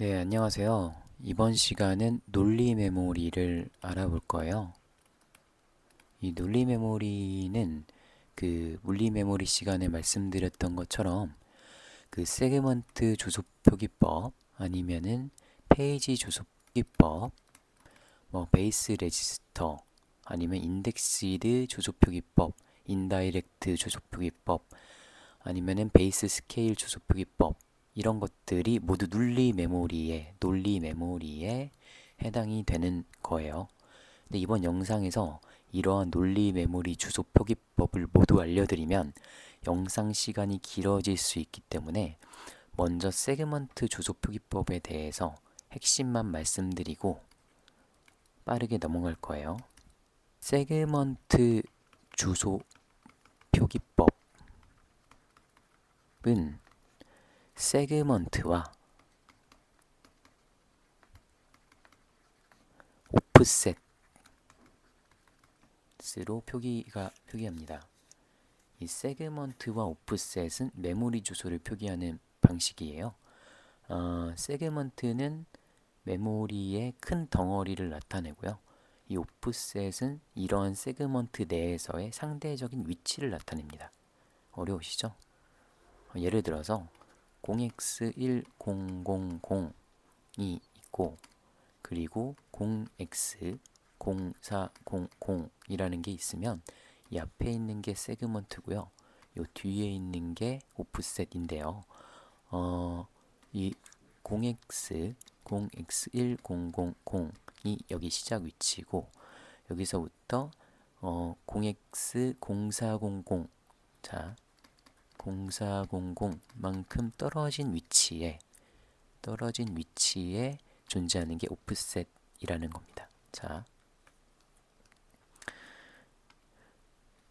네, 안녕하세요. 이번 시간은 논리 메모리를 알아볼 거예요. 이 논리 메모리는 그 물리 메모리 시간에 말씀드렸던 것처럼 그 세그먼트 주소 표기법 아니면은 페이지 표기법 뭐 베이스 레지스터 아니면 인덱시드 주소 표기법 인다이렉트 주소 표기법 아니면은 베이스 스케일 주소 표기법 이런 것들이 모두 논리 메모리에 논리 메모리에 해당이 되는 거예요. 근데 이번 영상에서 이러한 논리 메모리 주소 표기법을 모두 알려드리면 영상 시간이 길어질 수 있기 때문에 먼저 세그먼트 주소 표기법에 대해서 핵심만 말씀드리고 빠르게 넘어갈 거예요. 세그먼트 주소 표기법은 세그먼트와 오프셋으로 표기가 표기합니다. 이 세그먼트와 오프셋은 메모리 주소를 표기하는 방식이에요. 어, 세그먼트는 메모리의 큰 덩어리를 나타내고요. 이 오프셋은 이러한 세그먼트 내에서의 상대적인 위치를 나타냅니다. 어려우시죠? 어, 예를 들어서 0x1000이 있고 그리고 0x0400이라는 게 있으면 이 앞에 있는 게 세그먼트고요. 요 뒤에 있는 게 오프셋인데요. 어, 이 0x 0x1000이 여기 시작 위치고 여기서부터 어, 0x0400 자, 0400만큼 떨어진 위치에 떨어진 위치에 존재하는 게 오프셋이라는 겁니다. 자.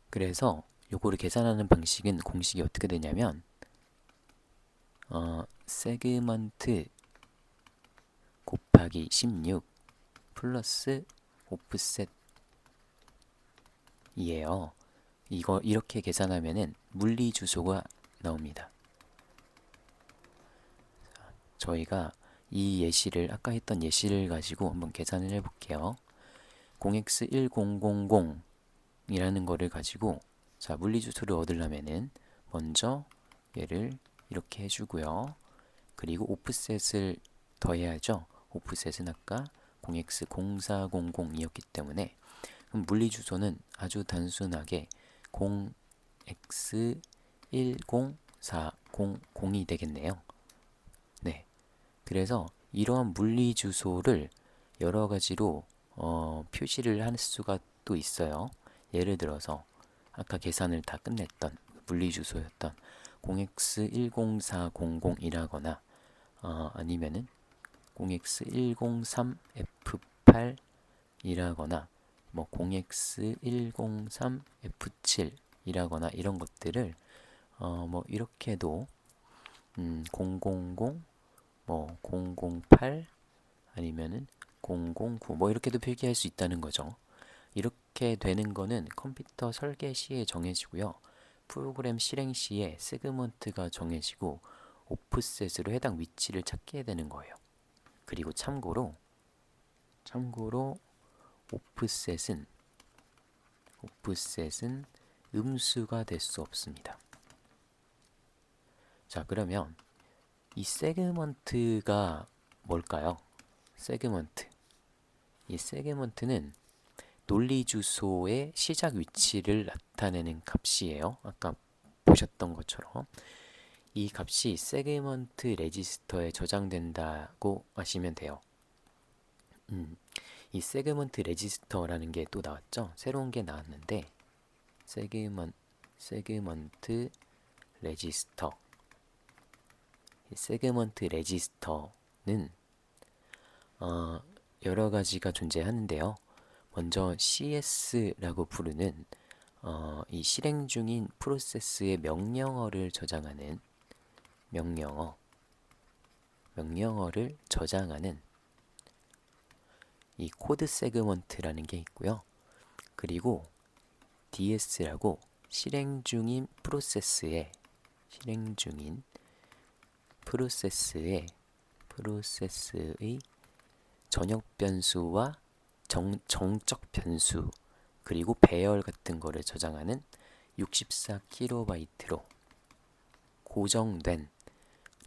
그래서 요거를 계산하는 방식은 공식이 어떻게 되냐면 어, 세그먼트 곱하기 16 플러스 오프셋 이에요. 이거 이렇게 계산하면은 물리 주소가 나옵니다. 저희가 이 예시를 아까 했던 예시를 가지고 한번 계산을 해볼게요. 0x1000 이라는 거를 가지고 자 물리 주소를 얻으려면은 먼저 얘를 이렇게 해주고요. 그리고 오프셋을 더해야죠. 오프셋은 아까 0x0400이었기 때문에 물리 주소는 아주 단순하게 0x10400이 되겠네요. 네. 그래서 이러한 물리 주소를 여러 가지로 어, 표시를 할 수가 또 있어요. 예를 들어서 아까 계산을 다 끝냈던 물리 주소였던 0x10400이라거나 어, 아니면은 0x103F8이라거나 뭐 0x103F7이라거나 이런 것들을 어, 뭐 이렇게도 음, 000, 뭐 008 아니면은 009 뭐 이렇게도 필기할 수 있다는 거죠. 이렇게 되는 거는 컴퓨터 설계 시에 정해지고요. 프로그램 실행 시에 세그먼트가 정해지고 오프셋으로 해당 위치를 찾게 되는 거예요. 그리고 참고로 참고로 오프셋은 오프셋은 음수가 될 수 없습니다. 자, 그러면 이 세그먼트가 뭘까요? 세그먼트. 이 세그먼트는 논리 주소의 시작 위치를 나타내는 값이에요. 아까 보셨던 것처럼 이 값이 세그먼트 레지스터에 저장된다고 하시면 돼요. 음, 이 세그먼트 레지스터라는 게 또 나왔죠. 새로운 게 나왔는데 세그먼 세그먼트 레지스터 이 세그먼트 레지스터는 어, 여러 가지가 존재하는데요. 먼저 CS라고 부르는 어, 이 실행 중인 프로세스의 명령어를 저장하는 명령어 명령어를 저장하는 이 코드 세그먼트라는 게 있고요. 그리고 DS라고 실행 중인 프로세스의 실행 중인 프로세스의 프로세스의 전역 변수와 정, 정적 변수 그리고 배열 같은 거를 저장하는 64kb로 고정된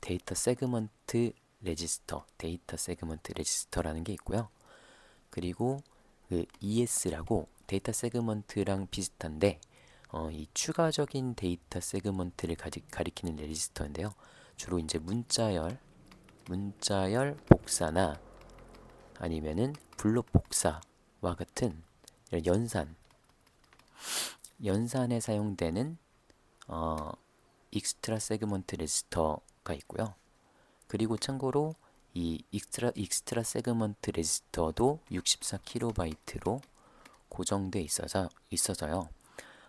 데이터 세그먼트 레지스터, 데이터 세그먼트 레지스터라는 게 있고요. 그리고 그 ES라고 데이터 세그먼트랑 비슷한데 어, 이 추가적인 데이터 세그먼트를 가리, 가리키는 레지스터인데요. 주로 이제 문자열, 문자열 복사나 아니면은 블록 복사와 같은 연산, 연산에 사용되는 어, 익스트라 세그먼트 레지스터가 있고요. 그리고 참고로 이 익스트라 익스트라 세그먼트 레지스터도 64kb로 고정돼 있어서 있어서요.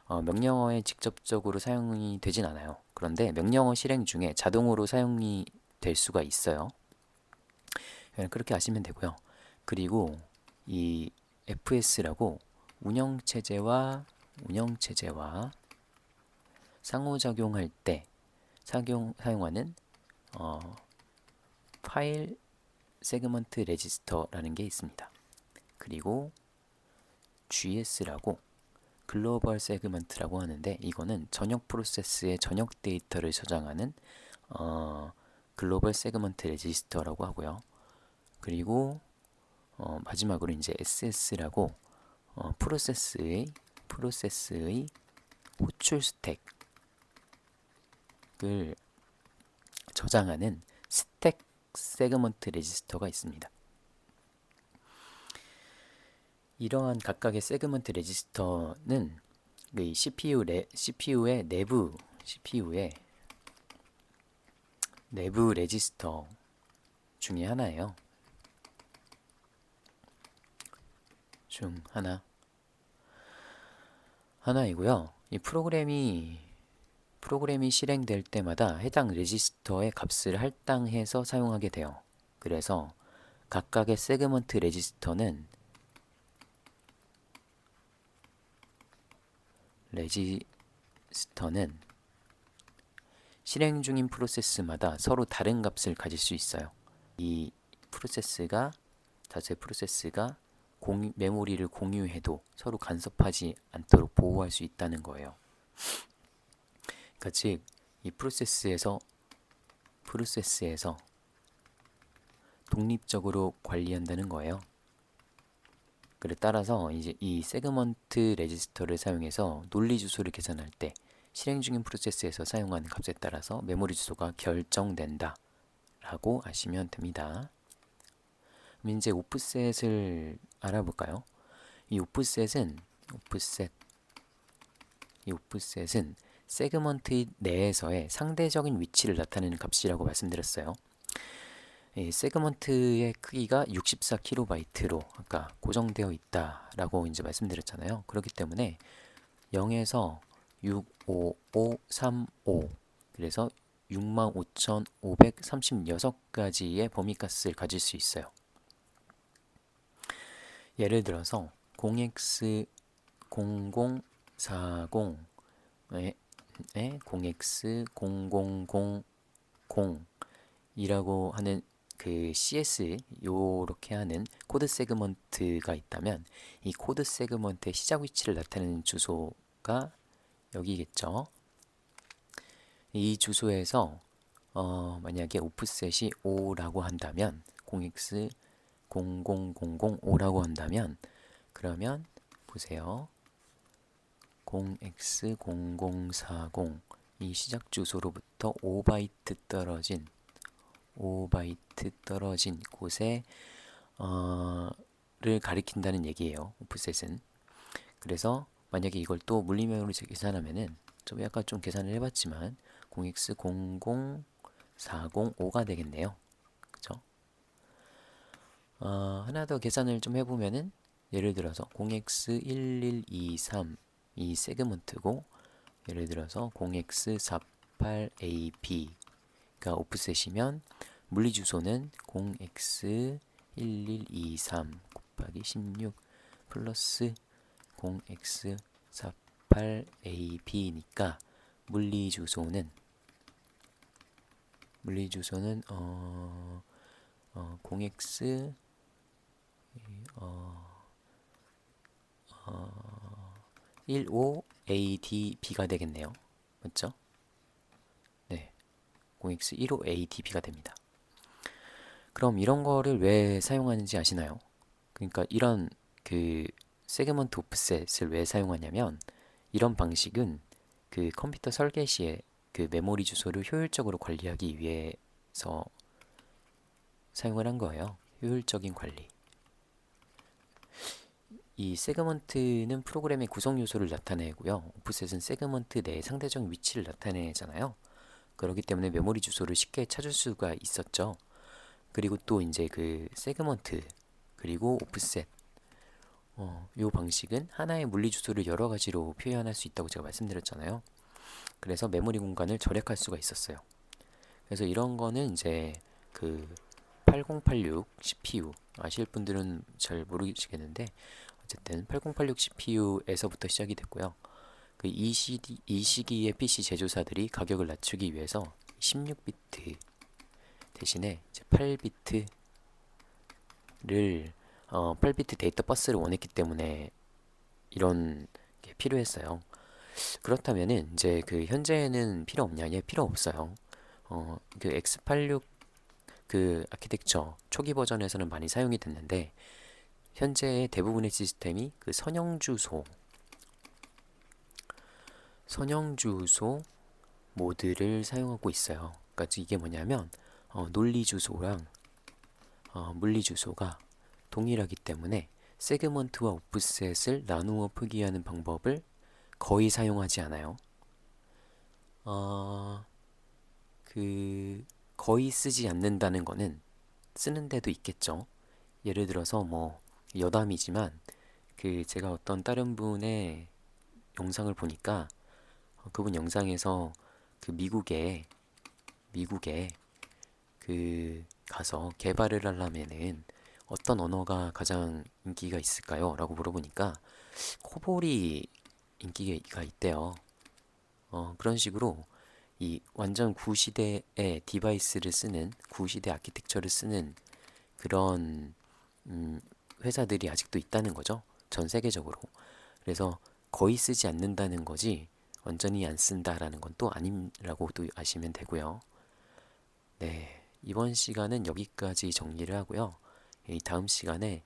어, 명령어에 직접적으로 사용이 되진 않아요. 그런데 명령어 실행 중에 자동으로 사용이 될 수가 있어요. 그냥 그렇게 아시면 되고요. 그리고 이 FS라고 운영 체제와 운영 체제와 상호작용할 때 사용, 사용하는 어, 파일 세그먼트 레지스터라는 게 있습니다. 그리고 GS라고 글로벌 세그먼트라고 하는데 이거는 전역 프로세스의 전역 데이터를 저장하는 어, 글로벌 세그먼트 레지스터라고 하고요. 그리고 어, 마지막으로 이제 SS라고 어, 프로세스의 프로세스의 호출 스택을 저장하는 세그먼트 레지스터가 있습니다. 이러한 각각의 세그먼트 레지스터는 이 CPU 레, CPU의 내부 CPU의 내부 레지스터 중에 하나예요. 중 하나 하나이고요. 이 프로그램이 프로그램이 실행될 때마다 해당 레지스터의 값을 할당해서 사용하게 돼요. 그래서 각각의 세그먼트 레지스터는 레지스터는 실행 중인 프로세스마다 서로 다른 값을 가질 수 있어요. 이 프로세스가 자체 프로세스가 공, 메모리를 공유해도 서로 간섭하지 않도록 보호할 수 있다는 거예요. 그러니까 즉, 이 프로세스에서 프로세스에서 독립적으로 관리한다는 거예요. 그래 따라서 이제 이 세그먼트 레지스터를 사용해서 논리 주소를 계산할 때 실행 중인 프로세스에서 사용하는 값에 따라서 메모리 주소가 결정된다 라고 아시면 됩니다. 그럼 이제 오프셋을 알아볼까요? 이 오프셋은 오프셋 이 오프셋은 세그먼트 내에서의 상대적인 위치를 나타내는 값이라고 말씀드렸어요. 이 세그먼트의 크기가 64kb로 아까 고정되어 있다라고 이제 말씀드렸잖아요. 그렇기 때문에 0에서 65535 그래서 65,536가지의 범위값을 가질 수 있어요. 예를 들어서 0x 0040에 0x 0000 이라고 하는 그 CS 요렇게 하는 코드 세그먼트가 있다면 이 코드 세그먼트의 시작 위치를 나타내는 주소가 여기겠죠. 이 주소에서 어, 만약에 오프셋이 5라고 한다면 0x 00005라고 한다면 그러면 보세요. 0x 0040 이 시작 주소로부터 5바이트 떨어진 5바이트 떨어진 곳에 어, 를 가리킨다는 얘기예요. 오프셋은. 그래서 만약에 이걸 또 물리면으로 계산하면은 좀 약간 좀 계산을 해봤지만 0x00405가 되겠네요. 그죠? 어, 하나 더 계산을 좀 해보면은 예를 들어서 0x1123 이 세그먼트고 예를 들어서 0x48AP.가 오프셋이면 물리 주소는 0x1123 곱하기 16 플러스 0x48AB니까 물리 주소는 물리 주소는 어 0x 어, 어, 15ADB가 되겠네요. 맞죠? 네. 0x 15ADB가 됩니다. 그럼 이런 거를 왜 사용하는지 아시나요? 그러니까 이런 그 세그먼트 오프셋을 왜 사용하냐면 이런 방식은 그 컴퓨터 설계 시에 그 메모리 주소를 효율적으로 관리하기 위해서 사용을 한 거예요. 효율적인 관리. 이 세그먼트는 프로그램의 구성 요소를 나타내고요. 오프셋은 세그먼트 내의 상대적 위치를 나타내잖아요. 그렇기 때문에 메모리 주소를 쉽게 찾을 수가 있었죠. 그리고 또 이제 그 세그먼트 그리고 오프셋 어, 요 방식은 하나의 물리 주소를 여러 가지로 표현할 수 있다고 제가 말씀드렸잖아요. 그래서 메모리 공간을 절약할 수가 있었어요. 그래서 이런 거는 이제 그 8086 CPU 아실 분들은 잘 모르시겠는데 어쨌든 8086 CPU에서부터 시작이 됐고요. 그 이 시기, 이 시기의 PC 제조사들이 가격을 낮추기 위해서 16비트 대신에 이제 8비트를 어, 8비트 데이터 버스를 원했기 때문에 이런 게 필요했어요. 그렇다면은 이제 그 현재는 필요 없냐? 예, 필요 없어요. 어, 그 X86 그 아키텍처 초기 버전에서는 많이 사용이 됐는데 현재 대부분의 시스템이 그 선형 주소 선형 주소 모드를 사용하고 있어요. 그러니까 이게 뭐냐면 어, 논리 주소랑 어, 물리 주소가 동일하기 때문에 세그먼트와 오프셋을 나누어 표기하는 방법을 거의 사용하지 않아요. 어, 그 거의 쓰지 않는다는 거는 쓰는 데도 있겠죠. 예를 들어서 뭐 여담이지만 그 제가 어떤 다른 분의 영상을 보니까 어, 그분 영상에서 그 미국에 미국에 그 가서 개발을 하려면은 어떤 언어가 가장 인기가 있을까요? 라고 물어보니까 코볼이 인기가 있대요. 어, 그런 식으로 이 완전 구시대의 디바이스를 쓰는 구시대 아키텍처를 쓰는 그런 음, 회사들이 아직도 있다는 거죠. 전 세계적으로. 그래서 거의 쓰지 않는다는 거지 완전히 안 쓴다라는 건 또 아니라고도 아시면 되고요. 네. 이번 시간은 여기까지 정리를 하고요. 이 다음 시간에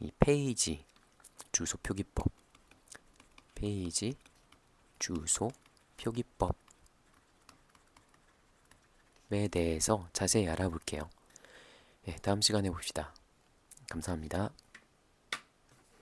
이 페이지 주소 표기법 페이지 주소 표기법에 대해서 자세히 알아볼게요. 네, 다음 시간에 봅시다. 감사합니다.